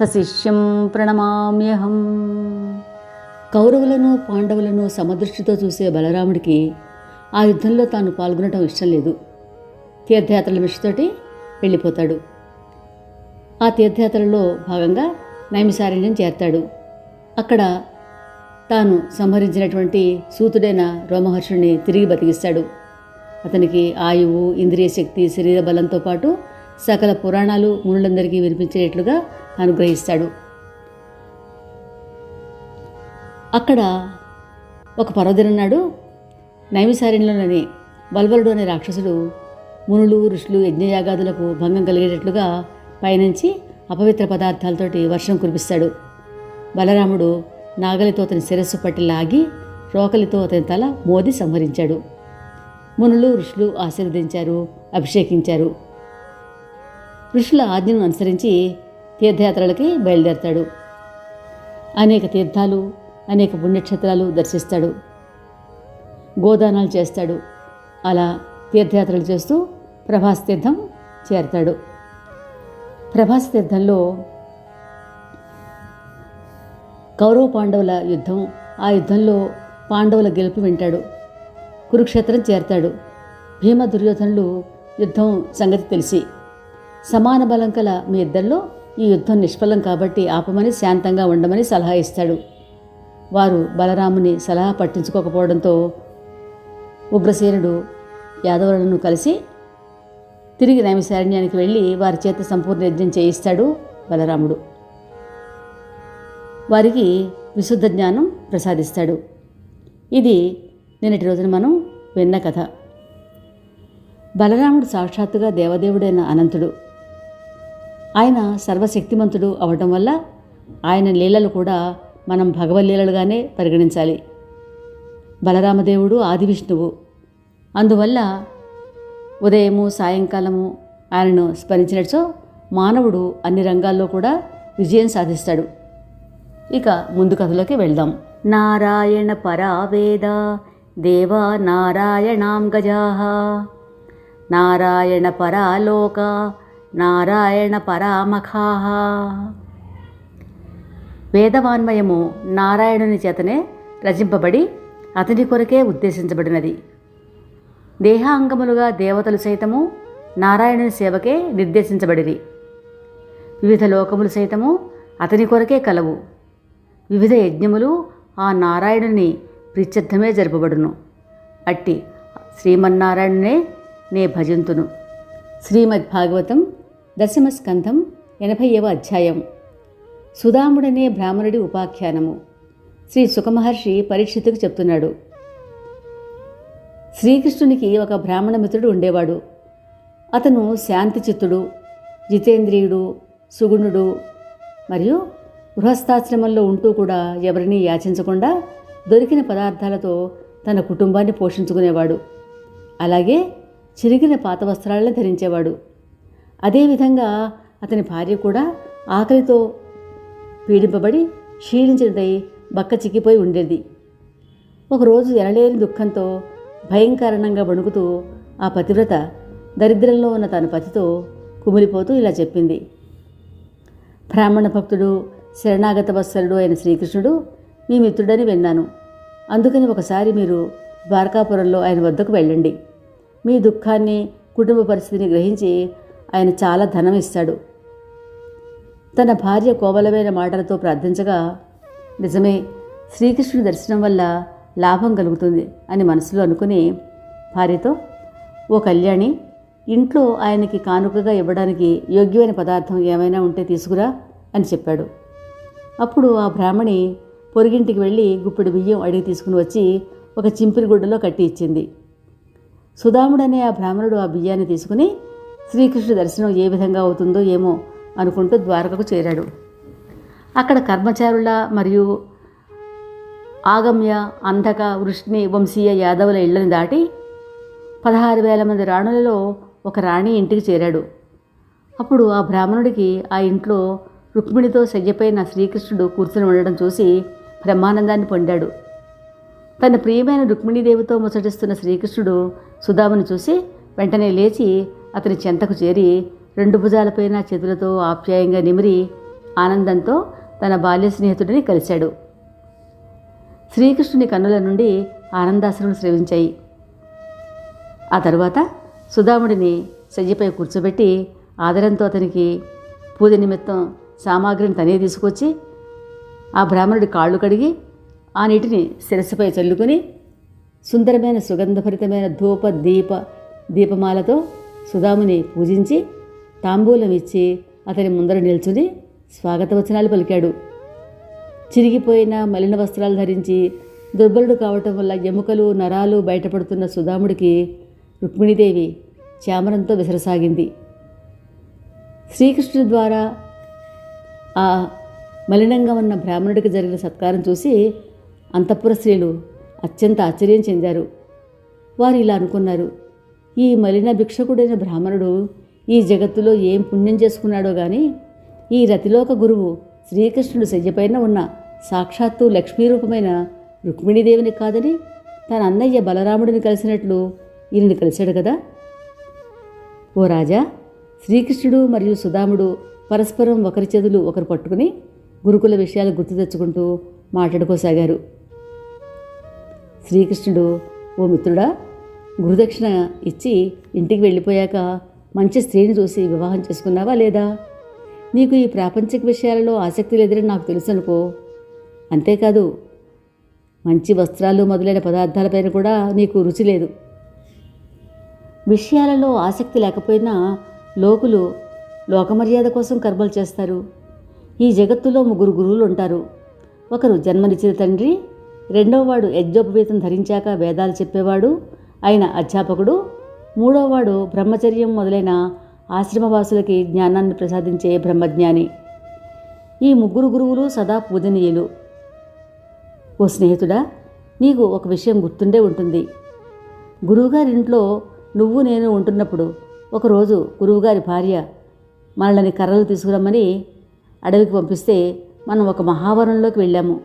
సశిష్యం ప్రణమామ్యహం. కౌరవులను పాండవులను సమదృష్టితో చూసే బలరాముడికి ఆ యుద్ధంలో తాను పాల్గొనడం ఇష్టం లేదు. తీర్థయాత్రల మిషతోటి వెళ్ళిపోతాడు. ఆ తీర్థయాత్రలో భాగంగా నైమిసారణ్యం చేరతాడు. అక్కడ తాను సంహరించినటువంటి సూతుడైన రోమహర్షుడిని తిరిగి బతికిస్తాడు. అతనికి ఆయువు ఇంద్రియ శక్తి శరీర బలంతో పాటు సకల పురాణాలు మునులందరికీ వినిపించేటట్లుగా అనుగ్రహిస్తాడు. అక్కడ ఒక పర్వదినన్నాడు నాడు నైమిసారణ్యంలోని బల్బలుడు అనే రాక్షసుడు మునులు ఋషులు యజ్ఞయాగాదులకు భంగం కలిగేటట్లుగా పైనుంచి అపవిత్ర పదార్థాలతోటి వర్షం కురిపిస్తాడు. బలరాముడు నాగలితో అతని శిరస్సు పట్టి లాగి రోకలితో అతని తల మోది సంహరించాడు. మునులు ఋషులు ఆశీర్వదించారు అభిషేకించారు. ఋషుల ఆజ్ఞను అనుసరించి తీర్థయాత్రలకి బయలుదేరతాడు. అనేక తీర్థాలు అనేక పుణ్యక్షేత్రాలు దర్శిస్తాడు. గోదానాలు చేస్తాడు. అలా తీర్థయాత్రలు చేస్తూ ప్రభాస్ తీర్థం చేరతాడు. ప్రభాస్ తీర్థంలో కౌరవ పాండవుల యుద్ధం ఆ యుద్ధంలో పాండవుల గెలుపు వింటాడు. కురుక్షేత్రం చేరతాడు. భీమ దుర్యోధనులు యుద్ధం సంగతి తెలిసి సమాన బలం కల మీ ఇద్దరిలో ఈ యుద్ధం నిష్ఫలం కాబట్టి ఆపమని శాంతంగా ఉండమని సలహా ఇస్తాడు. వారు బలరాముని సలహా పట్టించుకోకపోవడంతో ఉగ్రసేనుడు యాదవులను కలిసి తిరిగి నైమిశారణ్యానికి వెళ్ళి వారి చేత సంపూర్ణ యజ్ఞం చేయిస్తాడు బలరాముడు. వారికి విశుద్ధ జ్ఞానం ప్రసాదిస్తాడు. ఇది నిన్నటి రోజున మనం విన్న కథ. బలరాముడు సాక్షాత్తుగా దేవదేవుడైన అనంతుడు. ఆయన సర్వశక్తిమంతుడు అవటం వల్ల ఆయన లీలలు కూడా మనం భగవల్లీలలుగానే పరిగణించాలి. బలరామదేవుడు ఆది విష్ణువు అందువల్ల ఉదయము సాయంకాలము ఆయనను స్మరించినట్సో మానవుడు అన్ని రంగాల్లో కూడా విజయం సాధిస్తాడు. ఇక ముందు కథలోకి వెళ్దాం. నారాయణ పరావేద దేవా నారాయణాం గజాహ నారాయణ పరాలోక నారాయణ పరామఖాహ వేదవాన్మయము నారాయణుని చేతనే రచింపబడి అతని కొరకే ఉద్దేశించబడినది. దేహాంగములుగా దేవతలు సైతము నారాయణుని సేవకే నిర్దేశించబడిరి. వివిధ లోకములు సైతము అతని కొరకే కలవు. వివిధ యజ్ఞములు ఆ నారాయణుని ప్రిత్యర్థమే జరపబడును. అట్టి శ్రీమన్నారాయణునే నే భజంతును. శ్రీమద్భాగవతం దశమస్కంధం ఎనభైవ అధ్యాయం. సుధాముడనే బ్రాహ్మణుడి ఉపాఖ్యానము. శ్రీ సుఖమహర్షి పరీక్షితుకు చెప్తున్నాడు. శ్రీకృష్ణునికి ఒక బ్రాహ్మణ మిత్రుడు ఉండేవాడు. అతను శాంతిచిత్తుడు జితేంద్రియుడు సుగుణుడు మరియు గృహస్థాశ్రమంలో ఉంటూ కూడా ఎవరినీ యాచించకుండా దొరికిన పదార్థాలతో తన కుటుంబాన్ని పోషించుకునేవాడు. అలాగే చిరిగిన పాత వస్త్రాలను ధరించేవాడు. అదేవిధంగా అతని భార్య కూడా ఆకలితో పీడింపబడి క్షీణించినదై బక్క చిక్కిపోయి ఉండేది. ఒకరోజు ఎనలేని దుఃఖంతో భయంకరణంగా వణుకుతూ ఆ పతివ్రత దరిద్రంలో ఉన్న తన పతితో కుమిలిపోతూ ఇలా చెప్పింది. బ్రాహ్మణ భక్తుడు శరణాగత వత్సరుడు అయిన శ్రీకృష్ణుడు మీ మిత్రుడని విన్నాను. అందుకని ఒకసారి మీరు ద్వారకాపురంలో ఆయన వద్దకు వెళ్ళండి. మీ దుఃఖాన్ని కుటుంబ పరిస్థితిని గ్రహించి ఆయన చాలా ధనం ఇస్తాడు. తన భార్య కోవలమైన మాటలతో ప్రార్థించగా నిజమే శ్రీకృష్ణుడి దర్శనం వల్ల లాభం కలుగుతుంది అని మనసులో అనుకుని భార్యతో ఓ కళ్యాణి ఇంట్లో ఆయనకి కానుకగా ఇవ్వడానికి యోగ్యమైన పదార్థం ఏమైనా ఉంటే తీసుకురా అని చెప్పాడు. అప్పుడు ఆ బ్రాహ్మణి పొరుగింటికి వెళ్ళి గుప్పెడు బియ్యం అడిగి తీసుకుని వచ్చి ఒక చింపిరి గుడ్డలో కట్టి ఇచ్చింది. సుధాముడనే ఆ బ్రాహ్మణుడు ఆ బియ్యాన్ని తీసుకుని శ్రీకృష్ణ దర్శనం ఏ విధంగా అవుతుందో ఏమో అనుకుంటూ ద్వారకకు చేరాడు. అక్కడ కర్మచారుల మరియు ఆగమ్య అంధక వృష్ణి వంశీయ యాదవుల ఇళ్ళను దాటి పదహారు వేల మంది రాణులలో ఒక రాణి ఇంటికి చేరాడు. అప్పుడు ఆ బ్రాహ్మణుడికి ఆ ఇంట్లో రుక్మిణితో శయ్యపైన శ్రీకృష్ణుడు కూర్చుని ఉండడం చూసి బ్రహ్మానందాన్ని పొందాడు. తన ప్రియమైన రుక్మిణీదేవితో ముచ్చటిస్తున్న శ్రీకృష్ణుడు సుధామును చూసి వెంటనే లేచి అతని చెంతకు చేరి రెండు భుజాలపైన చేతులతో ఆప్యాయంగా నిమిరి ఆనందంతో తన బాల్య స్నేహితుడిని కలిశాడు. శ్రీకృష్ణుని కన్నుల నుండి ఆనందాశ్రులు స్రవించాయి. ఆ తరువాత సుధాముడిని సజ్జపై కూర్చోబెట్టి ఆదరంతో అతనికి పూజ నిమిత్తం సామాగ్రిని తనే తీసుకొచ్చి ఆ బ్రాహ్మణుడి కాళ్ళు కడిగి ఆ నీటిని శిరస్సుపై చల్లుకొని సుందరమైన సుగంధభరితమైన ధూప దీప దీపమాలతో సుధాముని పూజించి తాంబూలం ఇచ్చి అతని ముందర నిల్చుని స్వాగత వచనాలు పలికాడు. చిరిగిపోయిన మలిన వస్త్రాలు ధరించి దుర్బలుడు కావటం వల్ల ఎముకలు నరాలు బయటపడుతున్న సుధాముడికి రుక్మిణీదేవి చామరంతో విసరసాగింది. శ్రీకృష్ణుడి ద్వారా ఆ మలినంగా ఉన్న బ్రాహ్మణుడికి జరిగిన సత్కారం చూసి అంతఃపుర స్త్రీలు అత్యంత ఆశ్చర్యం చెందారు. వారు ఇలా అనుకున్నారు. ఈ మలిన భిక్షకుడైన బ్రాహ్మణుడు ఈ జగత్తులో ఏం పుణ్యం చేసుకున్నాడో గాని ఈ రతిలోక గురువు శ్రీకృష్ణుడు శయ్యపైన ఉన్న సాక్షాత్తు లక్ష్మీరూపమైన రుక్మిణీదేవిని కాదని తన అన్నయ్య బలరాముడిని కలిసినట్లు ఈయనని కలిశాడు కదా? ఓ రాజా శ్రీకృష్ణుడు మరియు సుధాముడు పరస్పరం ఒకరి చేతులు ఒకరు పట్టుకుని గురుకుల విషయాలు గుర్తు తెచ్చుకుంటూ మాట్లాడుకోసాగారు. శ్రీకృష్ణుడు ఓ మిత్రుడా గురుదక్షిణ ఇచ్చి ఇంటికి వెళ్ళిపోయాక మంచి స్త్రీని చూసి వివాహం చేసుకున్నావా లేదా? నీకు ఈ ప్రాపంచిక విషయాలలో ఆసక్తి లేదని నాకు తెలుసు అనుకో అంతేకాదు మంచి వస్త్రాలు మొదలైన పదార్థాలపైన కూడా నీకు రుచి లేదు. విషయాలలో ఆసక్తి లేకపోయినా లోకులు లోకమర్యాద కోసం కర్మలు చేస్తారు. ఈ జగత్తులో ముగ్గురు గురువులు ఉంటారు ఒకరు జన్మనిచ్చిన తండ్రి రెండవవాడు యజ్ఞోపవేతం ధరించాక వేదాలు చెప్పేవాడు ఆయన అధ్యాపకుడు మూడోవాడు బ్రహ్మచర్యం మొదలైన ఆశ్రమవాసులకి జ్ఞానాన్ని ప్రసాదించే బ్రహ్మజ్ఞాని. ఈ ముగ్గురు గురువులు సదా పూజనీయులు. ఓ స్నేహితుడా నీకు ఒక విషయం గుర్తుండే ఉంటుంది. గురువుగారింట్లో నువ్వు నేను ఉంటున్నప్పుడు ఒకరోజు గురువుగారి భార్య మనల్ని కర్రలు తీసుకురమ్మని అడవికి పంపిస్తే మనం ఒక మహావనంలోకి వెళ్ళాము.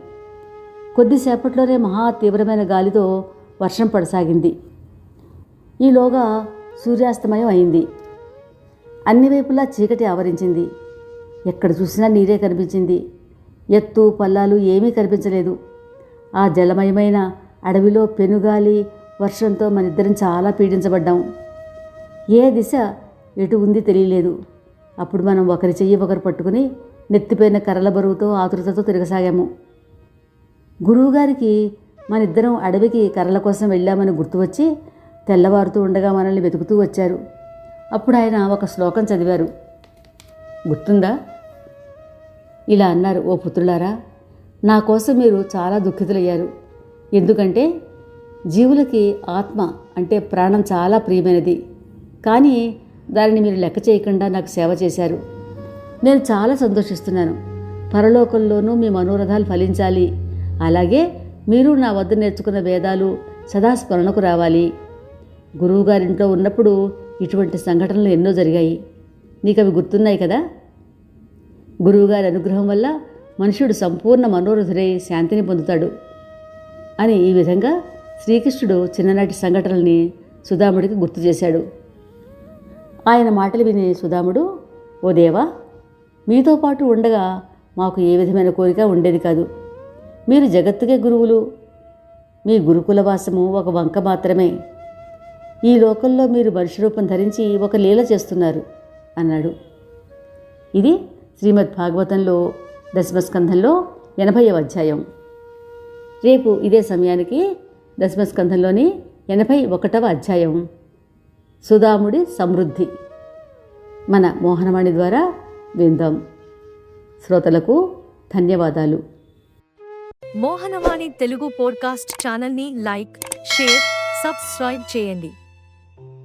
కొద్దిసేపట్లోనే మహా తీవ్రమైన గాలితో వర్షం పడసాగింది. ఈలోగా సూర్యాస్తమయం అయింది. అన్ని వైపులా చీకటి ఆవరించింది. ఎక్కడ చూసినా నీరే కనిపించింది. ఎత్తు పల్లాలు ఏమీ కనిపించలేదు. ఆ జలమయమైన అడవిలో పెనుగాలి వర్షంతో మనిద్దరం చాలా పీడించబడ్డాం. ఏ దిశ ఎటు ఉంది తెలియలేదు. అప్పుడు మనం ఒకరి చెయ్యి ఒకరు పట్టుకుని నెత్తిపోయిన కర్రల బరువుతో ఆతురతతో తిరగసాగాము. గురువుగారికి మనిద్దరం అడవికి కర్రల కోసం వెళ్ళామని గుర్తు వచ్చి తెల్లవారుతూ ఉండగా మనల్ని వెతుకుతూ వచ్చారు. అప్పుడు ఆయన ఒక శ్లోకం చదివారు. గుర్తుందా? ఇలా అన్నారు ఓ పుత్రులారా నా కోసం మీరు చాలా దుఃఖితులయ్యారు. ఎందుకంటే జీవులకి ఆత్మ అంటే ప్రాణం చాలా ప్రియమైనది. కానీ దానిని మీరు లెక్క చేయకుండా నాకు సేవ చేశారు. నేను చాలా సంతోషిస్తున్నాను. పరలోకంలోనూ మీ మనోరథాలు ఫలించాలి. అలాగే మీరు నా వద్ద నేర్చుకున్న వేదాలు సదా స్మరణకు రావాలి. గురువుగారింట్లో ఉన్నప్పుడు ఇటువంటి సంఘటనలు ఎన్నో జరిగాయి. నీకు అవి గుర్తున్నాయి కదా? గురువుగారి అనుగ్రహం వల్ల మనుషుడు సంపూర్ణ మనోరథులై శాంతిని పొందుతాడు అని ఈ విధంగా శ్రీకృష్ణుడు చిన్ననాటి సంఘటనల్ని సుధాముడికి గుర్తు చేశాడు. ఆయన మాటలు విని సుధాముడు ఓ దేవా మీతో పాటు ఉండగా మాకు ఏ విధమైన కోరిక ఉండేది కాదు. మీరు జగత్తుకే గురువులు. మీ గురుకుల వాసము ఒక వంక మాత్రమే. ఈ లోకంలో మీరు మనిషి రూపం ధరించి ఒక లీల చేస్తున్నారు అన్నాడు. ఇది శ్రీమద్ భాగవతంలో దశమస్కంధంలో ఎనభైవ అధ్యాయం. రేపు ఇదే సమయానికి దశమస్కంధంలోని ఎనభై ఒకటవ అధ్యాయం. సుధాముడి సమృద్ధి. మన మోహనవాణి ద్వారా విందాం. శ్రోతలకు ధన్యవాదాలు. మోహనవాణి తెలుగు పోడ్కాస్ట్ ఛానల్ని లైక్ షేర్ సబ్స్క్రైబ్ చేయండి.